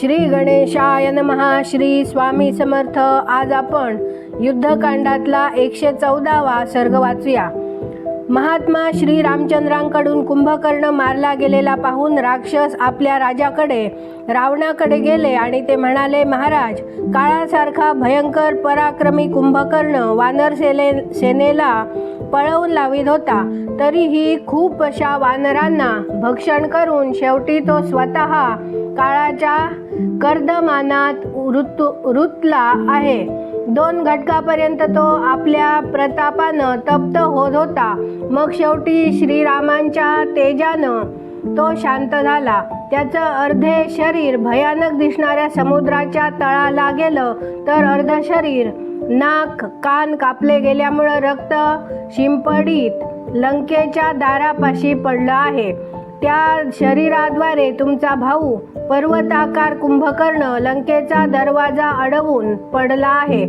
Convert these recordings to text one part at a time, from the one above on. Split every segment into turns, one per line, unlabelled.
श्री गणेशाय नमहा श्री स्वामी समर्थ. आज आपण युद्धकांडातला एकशे चौदावा सर्ग वाचूया. महात्मा श्री रामचंद्रांकडून कुंभकर्ण मारला गेलेला पाहून राक्षस आपल्या राजाकडे रावणाकडे गेले आणि ते म्हणाले महाराज काळासारखा भयंकर पराक्रमी कुंभकर्ण वानर सेने सेनेला पळवून लावित होता. तरीही खूप अशा वानरांना भक्षण करून शेवटी तो स्वतः काळाच्या कर्दमानात ऋतू रुतला आहे. दोन घटकापर्यंत तो आपल्या प्रतापानं तप्त होत होता. मग शेवटी श्रीरामांच्या तेजानं तो शांत झाला. त्याचं अर्धे शरीर भयानक दिसणाऱ्या समुद्राच्या तळाला गेलं तर अर्ध शरीर नाक कान कापले गेल्यामुळं रक्त शिंपडीत लंकेच्या दारापाशी पडलं आहे. त्या शरीराद्वारे तुमचा भाऊ पर्वताकार कुंभकर्ण लंकेचा दरवाजा अडवून पडला आहे.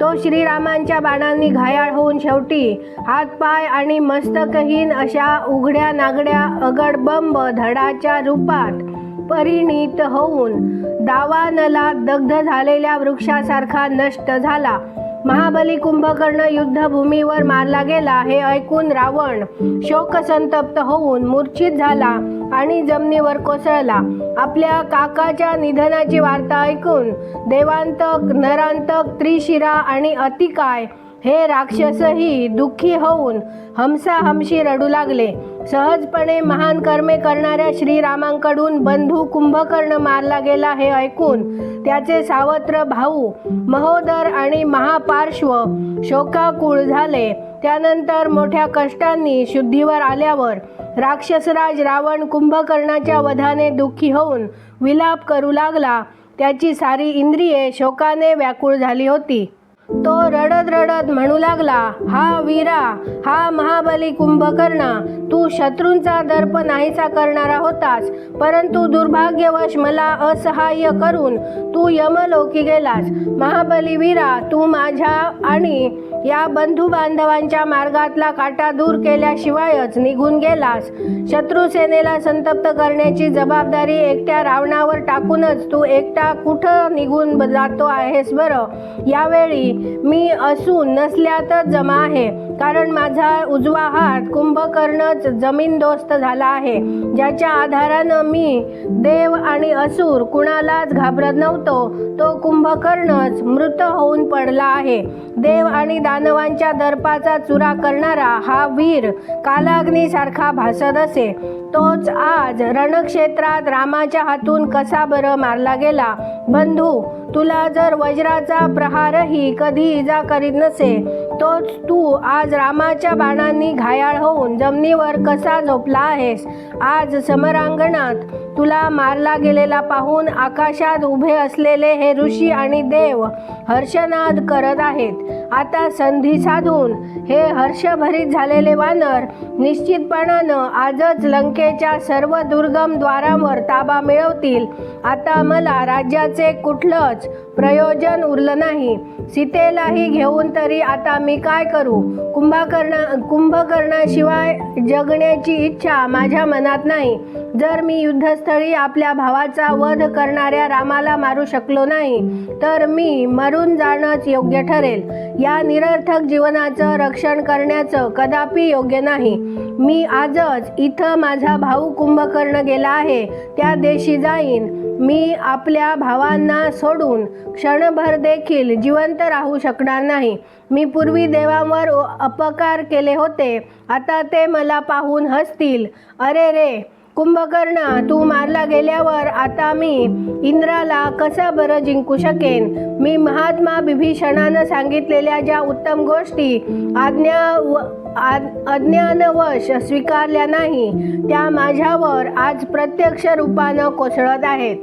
तो श्रीरामांच्या बाणांनी घायाळ होऊन शेवटी हातपाय आणि मस्तकहीन अशा उघड्या नागड्या अगडबंब धडाच्या रूपात परिणित होऊन दावानला दग्ध झालेल्या वृक्षासारखा नष्ट झाला. महाबली कुंभकर्ण युद्धभूमीवर मारला गेला हे ऐकून रावण शोकसंतप्त होऊन मूर्छित झाला आणि जमिनीवर कोसळला. आपल्या काकाच्या निधनाची वार्ता ऐकून देवांतक नरांतक त्रिशिरा आणि अतिकाय हे राक्षसही दुःखी होऊन हमसाहमशी रडू लागले. सहजपणे महान कर्मे करणाऱ्या श्रीरामांकडून बंधू कुंभकर्ण मारला गेला हे ऐकून त्याचे सावत्र भाऊ महोदर आणि महापार्श्व शोकाकुळ झाले. त्यानंतर मोठ्या कष्टांनी शुद्धीवर आल्यावर राक्षसराज रावण कुंभकर्णाच्या वधाने दुःखी होऊन विलाप करू लागला. त्याची सारी इंद्रिये शोकाने व्याकुळ झाली होती. तो रडत रडत म्हणू लागला हा वीरा हा महाबली कुंभकर्णा तू शत्रूंचा दर्प नाहीसा करणारा होतास परंतु दुर्भाग्यवश मला असहाय्य करून तू यमलोकी गेलास. महाबली वीरा तू माझ्या आणि या बंधू बांधवांच्या मार्गातला काटा दूर केल्याशिवायच निघून गेलास. शत्रुसेनेला संतप्त करण्याची जबाबदारी एकट्या रावणावर टाकूनच तू एकटा कुठं निघून जातो आहेस बरं? यावेळी मी असून नसल्यातच जमा आहे. कारण माझा उजवा हात कुंभकर्णच जमीनदोस्त झाला आहे. ज्याच्या आधारानं मी देव आणि असुर कुणालाच घाबरत नव्हतो तो कुंभकर्णच मृत होऊन पडला आहे. देव आणि दानवांच्या दर्पाचा चुरा करणारा हा वीर कालाग्नीसारखा भासत असे. तोच आज रणक्षेत्रात रामाच्या हातून कसा बरं मारला गेला? बंधू तुला जर वज्राचा प्रहारही कधी इजा करीत नसे तोच तू आज रामाच्या बाणांनी घायाळ होऊन जमिनीवर कसा झोपला आहेस? आज समरांगणात तुला मारला गेलेला पाहून आकाशात उभे असलेले हे ऋषी आणि देव हर्षनाद करत आहेत. आता संधी साधून हे हर्षभरीत झालेले वानर निश्चितपणानं आजच लंकेच्या सर्व दुर्गम द्वारांवर ताबा मिळवतील. आता मला राज्याचे कुठलंच प्रयोजन उरलं नाही. सीतेलाही घेऊन तरी आता मी काय करू? कुंभकर्ण कुंभकर्णाशिवाय जगण्याची इच्छा माझ्या मनात नाही. जर मी स्थळी आपल्या भावाचा वध करणाऱ्या रामाला मारू शकलो नाही तर मी मरून जाणंच योग्य ठरेल. या निरर्थक जीवनाचं रक्षण करण्याचं कदापि योग्य नाही. मी आजच इथं माझा भाऊ कुंभकर्ण गेला आहे त्या देशी जाईन. मी आपल्या भावांना सोडून क्षणभर देखील जिवंत राहू शकणार नाही. मी पूर्वी देवांवर अपकार केले होते आता ते मला पाहून हसतील. अरे रे! कुंभकर्ण तू मारला गेल्यावर आता मी इंद्राला कसा बरं जिंकू शकेन? मी महात्मा बिभीषणानं सांगितलेल्या ज्या उत्तम गोष्टी आज्ञा व- अज्ञानवश स्वीकारल्या नाही त्या माझ्यावर आज प्रत्यक्ष रूपानं कोसळत आहेत.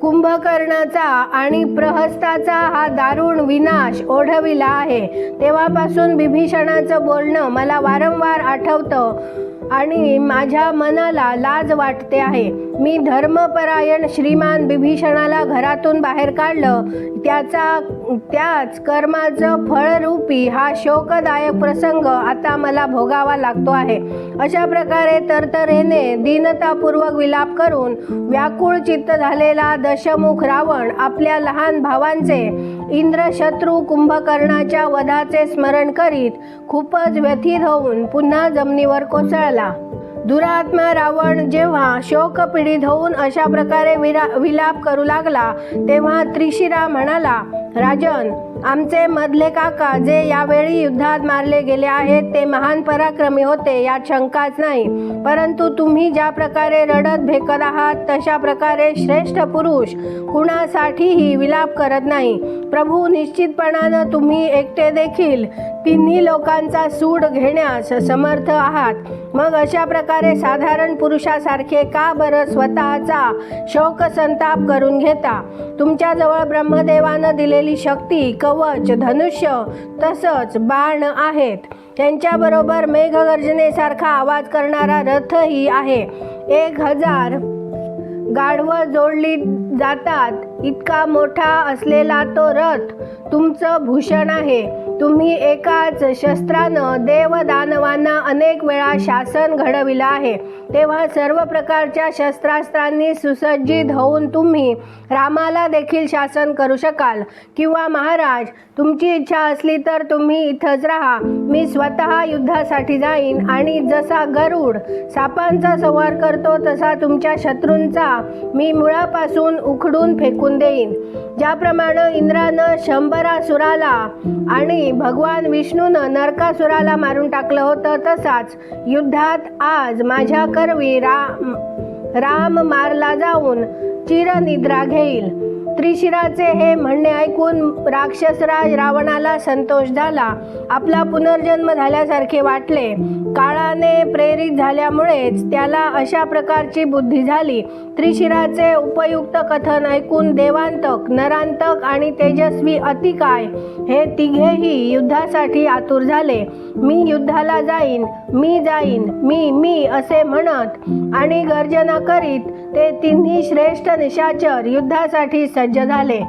कुंभकर्णाचा आणि प्रहस्ताचा हा दारुण विनाश ओढविला आहे. तेव्हापासून बिभीषणाचं बोलणं मला वारंवार आठवतं. आणि माझ्या मनाला लाज वाटते आहे. मी धर्मपरायण श्रीमान बिभीषणाला घरातून बाहेर काढलं. त्याचा त्याच कर्माचं फळरूपी हा शोकदायक प्रसंग आता मला भोगावा लागतो आहे. अशा प्रकारे तरतरेने दीनतापूर्वक विलाप करून व्याकुळ चित्त झालेला दशमुख रावण आपल्या लहान भावांचे इंद्रशत्रू कुंभकर्णाच्या वधाचे स्मरण करीत खूपच व्यथित होऊन पुन्हा जमिनीवर कोसळला. दुरात्मा रावण जेव्हा शोकपीडित होऊन अशा प्रकारे विरा विलाप करू लागला तेव्हा त्रिशिरा म्हणाला राजन आमचे मधले काका जे यावेळी युद्धात मारले गेले आहेत ते महान पराक्रमी होते यात शंकाच नाही. परंतु तुम्ही ज्या प्रकारे रडत भेकत आहात तशा प्रकारे श्रेष्ठ पुरुष कुणासाठीही विलाप करत नाही. प्रभू निश्चितपणानं तुम्ही एकटे देखील तिन्ही लोकांचा सूड घेण्यास समर्थ आहात. मग अशा प्रकारे साधारण पुरुषासारखे का बरं स्वतःचा शोक संताप करून घेता? तुमच्याजवळ ब्रह्मदेवानं दिलेली शक्ती कवच धनुष्य तसंच बाण आहेत. त्यांच्याबरोबर मेघगर्जनेसारखा आवाज करणारा रथही आहे. एक हजार गाढवं जोडली जातात. इतका मोठा असलेला तो रथ तुमचं भूषण आहे. तुम्ही एकाच शस्त्रानं देवदानवांना अनेक वेळा शासन घडविलं आहे. तेव्हा सर्व प्रकारच्या शस्त्रास्त्रांनी सुसज्जित होऊन तुम्ही रामाला देखील शासन करू शकाल. किंवा महाराज तुमची इच्छा असली तर तुम्ही इथंच राहा. मी स्वतः युद्धासाठी जाईन आणि जसा गरुड सापांचा संवार करतो तसा तुमच्या शत्रूंचा मी मुळापासून उखडून फेकून देईन. ज्याप्रमाणे इंद्रानं शंभरासुराला आणि भगवान विष्णूनं नरकासुराला मारून टाकलं होतं तसाच युद्धात आज माझ्या करवी राम राम मारला जाऊन चिरनिद्रा घेईल. त्रिशिराचे हे म्हणणे ऐकून राक्षसराज रावणाला संतोष झाला. आपला पुनर्जन्म झाल्यासारखे वाटले. काळाने प्रेरित झाल्यामुळेच त्याला अशा प्रकारची बुद्धी झाली. त्रिशिराचे उपयुक्त कथन ऐकून देवांतक नरांतक आणि तेजस्वी अतिकाय हे तिघेही युद्धासाठी आतुर झाले. मी युद्धाला जाईन. मी जाईन मी मी असे म्हणत आणि गर्जना करीत ते तिन्ही श्रेष्ठ निशाचर युद्धासाठी सज्ज झाले.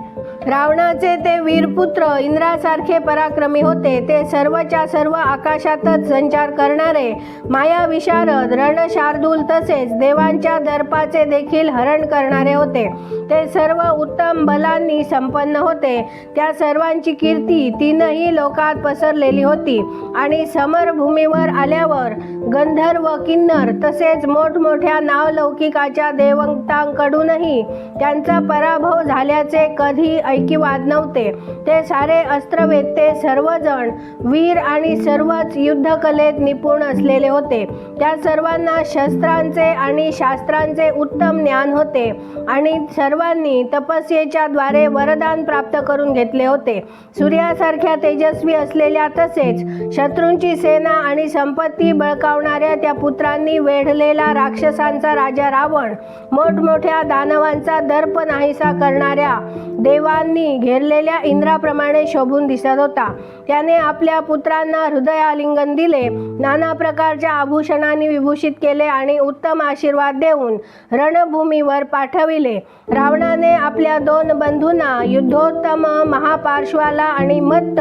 रावणाचे ते वीरपुत्र इंद्रासारखे पराक्रमी होते. ते सर्वच्या सर्व आकाशातच संचार करणारे माया विशारद रणशार्दूल तसेच देवांच्या दर्पाचे देखील हरण करणारे होते. ते सर्व उत्तम बलांनी संपन्न होते. त्या सर्वांची कीर्ती तीनही लोकात पसरलेली होती आणि समरभूमीवर आल्यावर गंधर्व किन्नर तसेच मोठमोठ्या नावलौकिकाच्या देवतांकडूनही त्यांचा पराभव झाल्याचे कधी ऐकिवाद नव्हते. ते सारे अस्त्रवेत्ते सर्वजण वीर आणि सर्वच युद्धकलेत निपुण असलेले होते. त्या सर्वांना शस्त्रांचे आणि शास्त्रांचे उत्तम ज्ञान होते आणि सर्वांनी तपस्येच्या द्वारे वरदान प्राप्त करून घेतले होते. सूर्यासारख्या तेजस्वी असलेल्या तसेच शत्रूंची सेना आणि संपत्ती बळकावणाऱ्या त्या पुत्रांनी वेढलेला राक्षसांचा राजा रावण मोठमोठ्या दानवांचा दर्प नाहीसा करणाऱ्या देवा देवांनी घेरलेल्या इंद्राप्रमाणे शोभून दिसत होता. त्याने आपल्या पुत्रांना हृदयालिंगन दिले. नाना प्रकारच्या आभूषणांनी विभूषित केले आणि उत्तम आशीर्वाद देऊन रणभूमीवर पाठविले. रावणाने आपल्या दोन बंधूंना युद्धोत्तम महापार्श्वाला आणि मत्त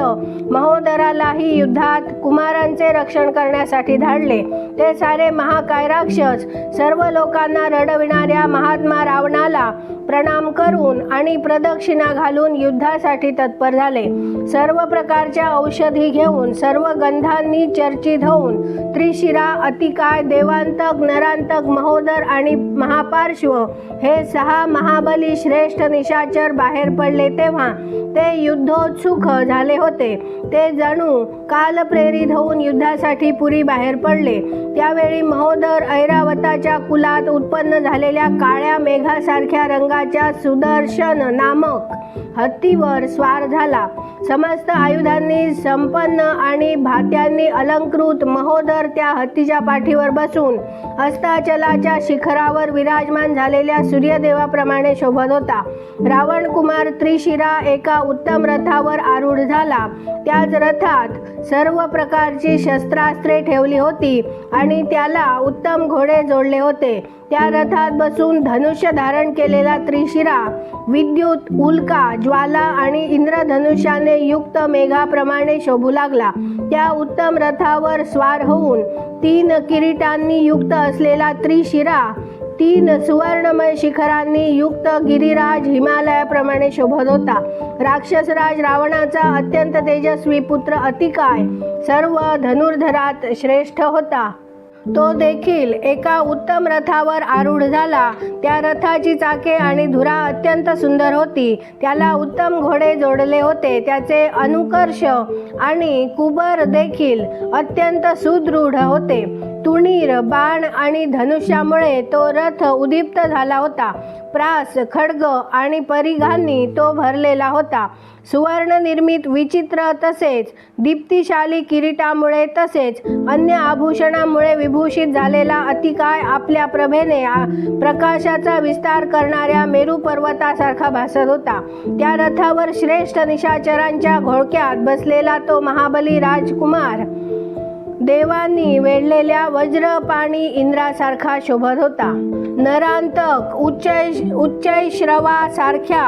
महोदरालाही युद्धात कुमारांचे रक्षण करण्यासाठी धाडले. ते सारे महाकाय राक्षस सर्व लोकांना रडविणाऱ्या महात्मा रावणाला प्रणाम करून आणि प्रदक्षिणा घालून युद्धासाठी तत्पर झाले. सर्व प्रकारच्या औषधी घेऊन सर्व गंधांनी चर्चित होऊन त्रिशिरा अतिकाय देवांतक नरांतक महोदर आणि महापार्श्व हे सहा महाबली श्रेष्ठ निशाचर बाहेर पडले तेव्हा ते युद्धोत्सुक झाले होते. ते जणू कालप्रेरित होऊन युद्धासाठी पुरी बाहेर पडले. त्यावेळी महोदर ऐरावताच्या कुलात उत्पन्न झालेल्या काळ्या मेघासारख्या रंगाच्या सुदर्शन नामक हत्तीवर स्वार झाला. समस्त आयुधांनी संपन्न आणि भात्यांनी अलंकृत महोदर त्या हत्तीच्या पाठीवर बसून अस्ताचलाच्या शिखरावर विराजमान झालेल्या सूर्यदेवाप्रमाणे शोभत होता. रावण कुमार त्रिशिरा एका उत्तम रथावर आरूढ झाला. त्याच रथात सर्व प्रकारची शस्त्रास्त्रे ठेवली होती आणि त्याला उत्तम घोडे जोडले होते. त्या रथात बसून धनुष्य धारण केलेला त्रिशिरा विद्युत उल्का ज्वाला आणि इंद्रधनुष्याने युक्त मेघाप्रमाणे शोभू लागला. त्या उत्तम रथावर स्वार होऊन तीन किरीटांनी युक्त असलेला त्रिशिरा तीन सुवर्णमय शिखरांनी युक्त गिरिराज हिमालयाप्रमाणे शोभत होता. राक्षसराज रावणाचा अत्यंत तेजस्वी पुत्र अतिकाय सर्व धनुर्धरात श्रेष्ठ होता. तो देखील एका उत्तम रथावर आरूढ झाला. त्या रथाची चाके आणि धुरा अत्यंत सुंदर होती. त्याला उत्तम घोडे जोडले होते. त्याचे अनुकर्ष आणि कुबर देखील अत्यंत सुदृढ होते. तुणीर बाण आणि धनुष्यामुळे तो रथ उद्दीप्त झाला होता. प्रास खड्ग आणि परिघांनी तो भरलेला होता. सुवर्ण निर्मित विचित्र तसेच दीप्तिशाली किरीटामुळे तसेच अन्य आभूषणामुळे विभूषित झालेला अतिकाय आपल्या प्रभेने प्रकाशाचा विस्तार करणाऱ्या मेरू पर्वतासारखा भासत होता. त्या रथावर श्रेष्ठ निशाचरांच्या घोळक्यात बसलेला तो महाबली राजकुमार देवांनी वेढलेल्या वज्रपाणी इंद्रासारखा शोभत होता. नरांतक उच्चै उच्चैश्रवासारख्या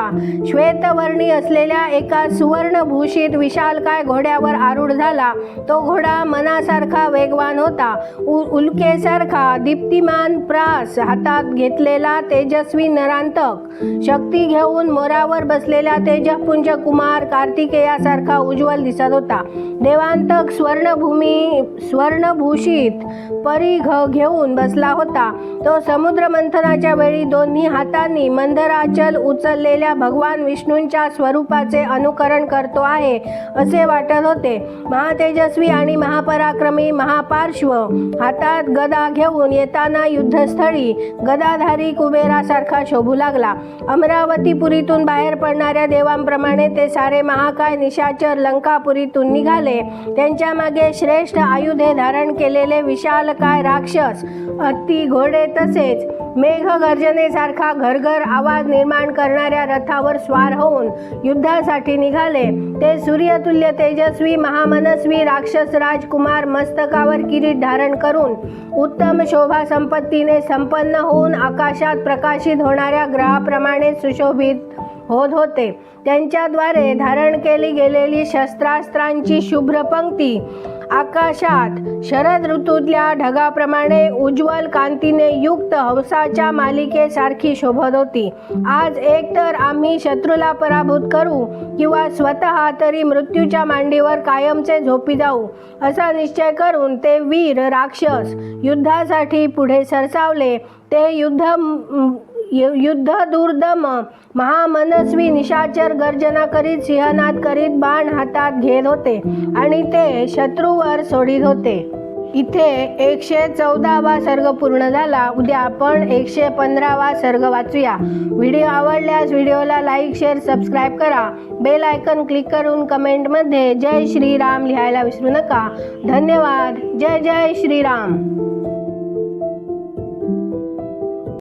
श्वेतवर्णी असलेल्या एका सुवर्णभूषित विशालकाय घोड्यावर आरूढ झाला. तो घोडा मनासारखा वेगवान होता. उ उल्केसारखा दीप्तिमान प्रास हातात घेतलेला तेजस्वी नरांतक शक्ती घेऊन मोरावर बसलेला तेजपुंज कुमार कार्तिकेयासारखा उज्ज्वल दिसत होता. देवांतक स्वर्णभूमी स्वर्णभूषित परिघ घेऊन बसला होता. तो समुद्र मंथनाच्या वेळी दोन्ही हातांनी मंदराचल उचललेल्या भगवान विष्णूंच्या स्वरूपाचे अनुकरण करतो आहे असे वाटत होते. महातेजस्वी आणि महापराक्रमी महापार्श्व हातात गदा घेऊन येताना युद्धस्थळी गदाधारी कुबेरासारखा शोभू लागला. अमरावतीपुरीतून बाहेर पडणाऱ्या देवांप्रमाणे ते सारे महाकाय निशाचर लंकापुरीतून निघाले. त्यांच्या मागे श्रेष्ठ आयुध धारण केलेले विशालकाय राक्षस? अति घोडे तसेच मेघगर्जनेसारखा घरघर आवाज निर्माण करणाऱ्या रथावर स्वार होऊन युद्धासाठी निघाले. ते सूर्यतुल्य तेजस्वी महामनस्वी राक्षस राजकुमार मस्तकावर किरीट धारण करून उत्तम शोभा संपत्तीने संपन्न होऊन आकाशात प्रकाशित होणाऱ्या ग्रहाप्रमाणे सुशोभित होत होते. त्यांच्याद्वारे धारण केली गेलेली शस्त्रास्त्रांची शुभ्र पंक्ती आकाशात. शरद ऋतूतल्या ढगाप्रमाणे उज्ज्वल कांतीने युक्त हौसाच्या मालिकेसारखी शोभत होती. आज एकतर आम्ही शत्रूला पराभूत करू किंवा स्वतः तरी मृत्यूच्या मांडीवर कायमचे झोपी जाऊ असा निश्चय करून ते वीर राक्षस युद्धासाठी पुढे सरसावले. ते युद्ध यु- युद्ध दुर्दम महामनस्वी निशाचर गर्जना करीत सिंहनाद करीत बाण हातात घेत होते आणि ते शत्रूवर सोडित होते. इथे एकशे चौदावा सर्ग पूर्ण झाला. उद्या आपण एकशे पंधरावा सर्ग वाचूया. व्हिडिओ आवडल्यास व्हिडिओला लाईक शेअर सबस्क्राईब करा. बेल आयकन क्लिक करून कमेंटमध्ये जय श्रीराम लिहायला विसरू नका. धन्यवाद. जय जय श्रीराम.